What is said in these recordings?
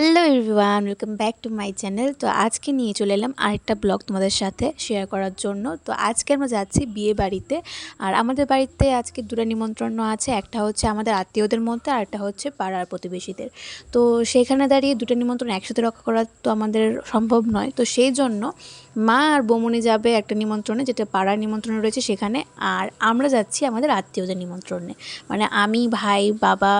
Hello everyone welcome back to my channel তো আজকে নিয়ে চলে এলাম আরেকটা ব্লগ তোমাদের সাথে শেয়ার করার জন্য। তো আজকে আমরা যাচ্ছি বিয়ে বাড়িতে। আর আমাদের বাড়িতে আজকে দুটো নিমন্ত্রণ আছে, একটা হচ্ছে আমাদের আত্মীয়দের মধ্যে, আর একটা হচ্ছে পাড়ার প্রতিবেশীদের। তো সেখানে দাঁড়িয়ে দুটো নিমন্ত্রণ একসাথে রক্ষা করা তো আমাদের সম্ভব নয়। তো সেই জন্য মা আর বৌমনি যাবে একটা নিমন্ত্রণে, যেটা পাড়ার নিমন্ত্রণে রয়েছে সেখানে। আর আমরা যাচ্ছি আমাদের আত্মীয়দের নিমন্ত্রণে। মানে আমি, ভাই, বাবা,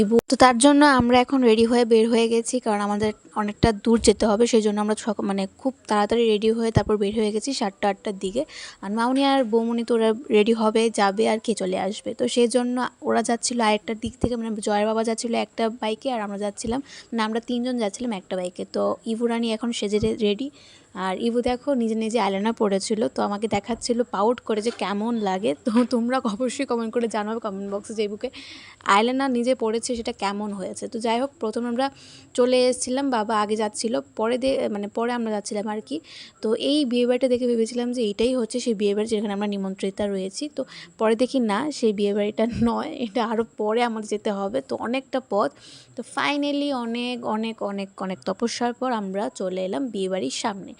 ইবু। তো তার জন্য আমরা এখন রেডি হয়ে বের হয়ে গেছি, কারণ আমাদের অনেকটা দূর যেতে হবে সেই জন্য আমরা মানে খুব তাড়াতাড়ি রেডি হয়ে তারপর বের হয়ে গেছি সাতটা, আটটার দিকে। আর মাউনি আর বৌমনি তো ওরা রেডি হবে, যাবে আর কে চলে আসবে। তো সেই জন্য ওরা যাচ্ছিল আরেকটার দিক থেকে মানে জয়ের বাবা যাচ্ছিল একটা বাইকে, আর আমরা যাচ্ছিলাম মানে আমরা তিনজন যাচ্ছিলাম একটা বাইকে। তো ইভুরানি এখন সেজে রেডি আর ইবু দেখো নিজে নিজে আইলাইনার পড়েছিল, তো আমাকে দেখাচ্ছিল পাউট করে যে কেমন লাগে। তো তোমরা অবশ্যই কমেন্ট করে জানাবে কমেন্ট বক্সে যে ইবুকে আইলাইনার নিজে পড়েছে, সেটা কেমন হয়েছে। তো যাই হোক, প্রথম আমরা চলে এসেছিলাম, বাবা আগে যাচ্ছিল, পরে মানে পরে আমরা যাচ্ছিলাম আর কি। তো এই বিয়েবাড়িটা দেখে ভেবেছিলাম যে এইটাই হচ্ছে সেই বিয়েবাড়ি যেখানে আমরা নিমন্ত্রিতা রয়েছি। তো পরে দেখি না, সেই বিয়েবাড়িটা নয়, এটা আরও পরে আমাদের যেতে হবে। তো অনেকটা পথ। তো ফাইনালি অনেক অনেক অনেক অনেক তপস্যার পর আমরা চলে এলাম বিয়েবাড়ির সামনে।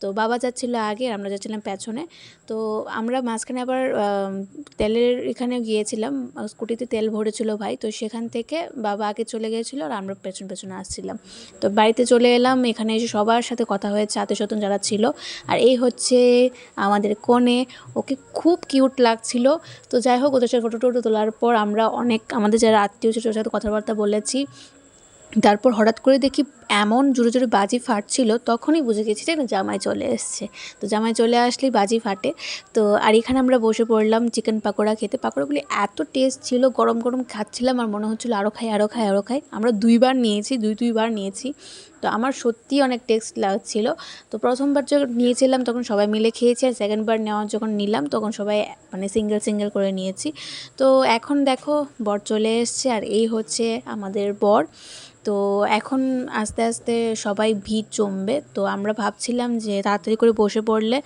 তো বাবা যাচ্ছিল আগে আমরা যাচ্ছিলাম পেছনে। তো আমরা মাঝখানে আবার তেলের এখানে গিয়েছিলাম। স্কুটিতে তেল ভরেছিল ভাই। তো সেখান থেকে বাবা আগে চলে গিয়েছিল আর আমরা পেছন পেছনে আসছিলাম। তো বাড়িতে চলে এলাম। এখানে এসে সবার সাথে কথা হয়েছে আত্মীয় যারা ছিল। আর এই হচ্ছে আমাদের কনে। ওকে খুব কিউট লাগছিল। তো যাই হোক, ওদের সাথে ফটো টটো তোলার পর আমরা অনেক, আমাদের যারা আত্মীয় ছিল সাথে কথাবার্তা বলেছি। তারপর হঠাৎ করে দেখি এমন জোরে জোরে বাজি ফাটছিল, তখনই বুঝে গেছি যে জামাই চলে এসছে। তো জামাই চলে আসলেই বাজি ফাটে। তো আর এখানে আমরা বসে পড়লাম চিকেন পাকোড়া খেতে। পাকোড়াগুলি এত টেস্ট ছিল, গরম গরম খাচ্ছিলাম আর মনে হচ্ছিল আরও খাই আরও খাই আরও খাই। আমরা দুইবার নিয়েছি, দুই দুইবার নিয়েছি। তো আমার সত্যি অনেক টেস্ট লাগছিল। তো প্রথমবার যখন নিয়েছিলাম তখন সবাই মিলে খেয়েছি আর সেকেন্ডবার নেওয়া যখন নিলাম তখন সবাই মানে সিঙ্গেল সিঙ্গেল করে নিয়েছি। তো এখন দেখো বর চলে এসছে আর এই হচ্ছে আমাদের বর। তো এখন আস্তে আস্তে সবাই ভিড় জমবে। তো আমরা ভাবছিলাম যে তাড়াতাড়ি করে বসে পড়লে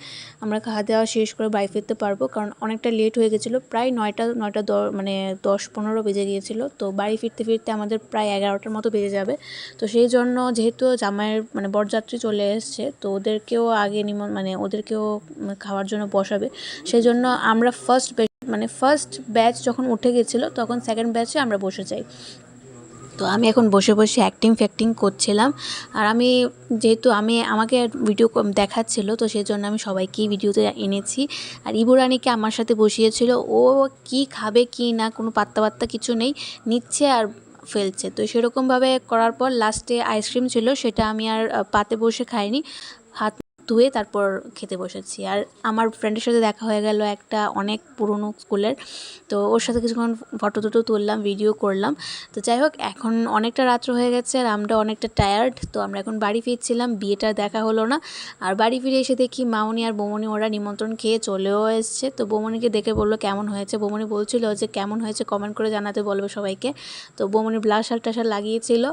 আমরা খাওয়া দাওয়া শেষ করে বাড়ি ফিরতে পারব। কারণ অনেকটা লেট হয়ে গেছিল, প্রায় নয়টা নয়টা দ মানে দশ, পনেরো বেজে গিয়েছিল। তো বাড়ি ফিরতে ফিরতে আমাদের প্রায় এগারোটার মতো বেজে যাবে। তো সেই জন্য যেহেতু জামাইয়ের মানে বরযাত্রী চলে এসছে, তো ওদেরকেও আগে নিমন মানে ওদেরকেও খাওয়ার জন্য বসাবে। সেই জন্য আমরা ফার্স্ট মানে ফার্স্ট ব্যাচ যখন উঠে গেছিল, তখন সেকেন্ড ব্যাচে আমরা বসে যাই। তো আমি এখন বসে বসে অ্যাক্টিং ফ্যাক্টিং করছিলাম। আর আমি যেহেতু আমি, আমাকে ভিডিও দেখাচ্ছিল, তো সেই জন্য আমি সবাইকেই ভিডিওতে এনেছি। আর ইবুরানিকে আমার সাথে বসিয়েছিল, ও কি খাবে কি না, কোনো পাত্তা পাত্তা কিছু নেই, নিচ্ছে আর ফেলছে। তো সেরকমভাবে করার পর লাস্টে আইসক্রিম ছিল, সেটা আমি আর পাতে বসে খাইনি। হাত ধুয়ে তারপর খেতে বসেছি। আর আমার ফ্রেন্ডের সাথে দেখা হয়ে গেল একটা অনেক পুরনো স্কুলের তো ওর সাথে কিছুক্ষণ ফটো টটো তুললাম ভিডিও করলাম। তো যাই হোক, এখন অনেকটা রাত্র হয়ে গেছে আর আমরা অনেকটা টায়ার্ড তো আমরা এখন বাড়ি ফিরছিলাম, বিয়েটা দেখা হলো না। আর বাড়ি ফিরে এসে দেখি মামনি আর বৌমনি ওরা নিমন্ত্রণ খেয়ে চলেও এসছে। তো বৌমনিকে দেখে বলল, কেমন হয়েছে? বৌমনি বলছিল যে, কেমন হয়েছে কমেন্ট করে জানাতে বলবে সবাইকে। তো বৌমনি ব্লাশার টাশার লাগিয়েছিল।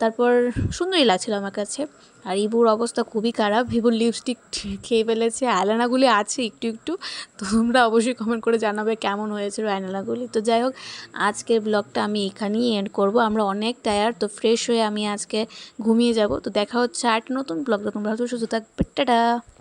তারপর সুন্দরই লাগছিল আমার কাছে। আর ইবুর অবস্থা খুবই খারাপ। ইবুর লিপস্টিক খেয়ে ফেলেছে। আয়লানাগুলি আছে একটু একটু। তোমরা অবশ্যই কমেন্ট করে জানাবে কেমন হয়েছিল আয়নাগুলি। তো যাই হোক, আজকের ব্লগটা আমি এখানেই এন্ড করব। আমরা অনেক টায়ার তো ফ্রেশ হয়ে আমি আজকে ঘুমিয়ে যাব। তো দেখা হচ্ছে আর নতুন ব্লগটা তোমরা হয়তো সুস্থ থাকবে। টাটা!